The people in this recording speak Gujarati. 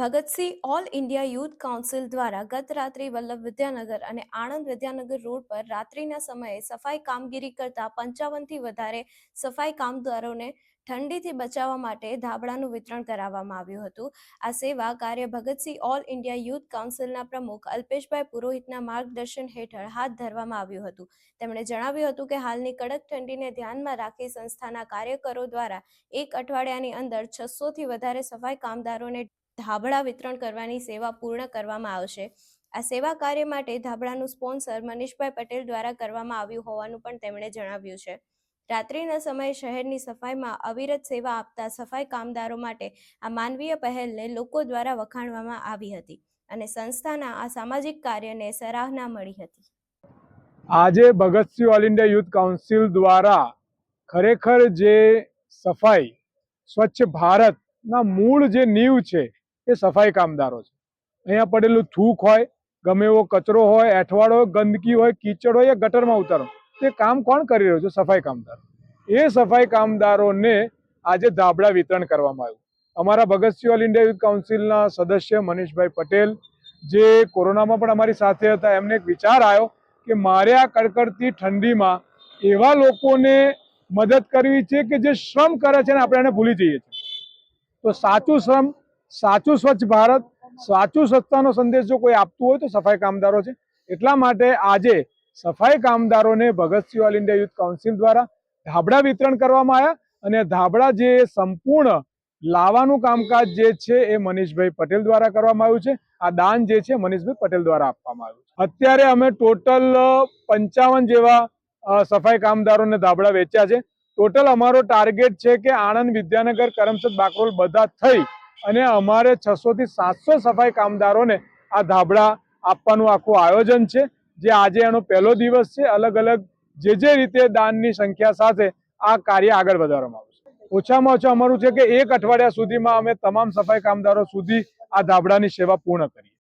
Bhagat Singh all India youth council દ્વારા ગત રાત્રિ વલ્લભ વિદ્યાનગર અને આણંદ વિદ્યાનગર રોડ પર રાત્રિના સમયે સફાઈ કામગીરી કરતા પંચાવનથી વધારે સફાઈ કામદારોને ઠંડીથી બચાવવા માટે ધાબળાનું વિતરણ કરાવવામાં આવ્યું હતું. આ સેવા કાર્ય ભગતસિંહ ઓલ ઇન્ડિયા યુથ કાઉન્સિલના પ્રમુખ અલ્પેશભાઈ પુરોહિતના માર્ગદર્શન હેઠળ હાથ ધરવામાં આવ્યું હતું. તેમણે જણાવ્યું હતું કે હાલની કડક ઠંડીને ધ્યાનમાં રાખી સંસ્થાના કાર્યકરો દ્વારા એક અઠવાડિયાની અંદર છસોથી વધારે સફાઈ કામદારોને ધાબળા વિતરણ કરવાની સેવા પૂર્ણ કરવામાં આવશે. આ સેવા કાર્ય માટે ધાબળાનું સ્પોન્સર મનીષભાઈ પટેલ દ્વારા કરવામાં આવ્યું હોવાનું પણ તેમણે જણાવ્યું છે. રાત્રિના સમયે શહેરની સફાઈમાં અવિરત સેવા આપતા સફાઈ કામદારો માટે આ માનવીય પહેલને લોકો દ્વારા વખાણવામાં આવી હતી અને સંસ્થાના આ સામાજિક કાર્યને સરાહના મળી હતી. આજે Bhagat Singh all India youth council દ્વારા ખરેખર જે સફાઈ, સ્વચ્છ ભારતના મૂળ જે નીવ છે એ સફાઈ કામદારો છે. અહીંયા પડેલું થૂક હોય, ગમે એવો કચરો હોય, એઠવાડ હોય, ગંદકી હોય, કીચડ હોય યા ગટરમાં ઉતારો. તે કામ કોણ કરી રહ્યો છે? સફાઈ કામદારો. એ સફાઈ કામદારોને આજે ધાબળા વિતરણ કરવામાં આવ્યું. અમારા ભગતસિંહ ઓલ ઇન્ડિયા યુથ કાઉન્સિલના સદસ્ય મનીષભાઈ પટેલ જે કોરોનામાં પણ અમારી સાથે હતા, એમને એક વિચાર આવ્યો કે મારે આ કડકડતી ઠંડીમાં એવા લોકોને મદદ કરવી છે કે જે શ્રમ કરે છે ને આપણે એને ભૂલી જઈએ છીએ. તો સાચું શ્રમ સાચું સ્વચ્છ ભારત, સાચું સ્વચ્છતાનો સંદેશ જો કોઈ આપતું હોય તો સફાઈ કામદારો છે. એટલા માટે આજે સફાઈ કામદારોને Bhagat Singh all India youth council દ્વારા ધાબળા વિતરણ કરવામાં આવ્યા અને ધાબળા જે સંપૂર્ણ લાવવાનું કામકાજ જે છે એ મનીષભાઈ પટેલ દ્વારા કરવામાં આવ્યું છે. આ દાન જે છે મનીષભાઈ પટેલ દ્વારા આપવામાં આવ્યું છે. અત્યારે અમે ટોટલ પંચાવન જેવા સફાઈ કામદારોને ધાબળા વેચ્યા છે. ટોટલ અમારો ટાર્ગેટ છે કે આણંદ વિદ્યાનગર, કરમસદ, બાકરોલ બધા થઈ અને અમારે છસો થી સાતસો સફાઈ કામદારોને આ ધાબળા આપવાનું આખું આયોજન છે. જે આજે એનો પહેલો દિવસ છે. અલગ અલગ જે જે રીતે દાનની સંખ્યા સાથે આ કાર્ય આગળ વધારવામાં આવશે. ઓછામાં ઓછા અમારું છે કે એક અઠવાડિયા સુધીમાં અમે તમામ સફાઈ કામદારો સુધી આ ધાબળાની સેવા પૂર્ણ કરીએ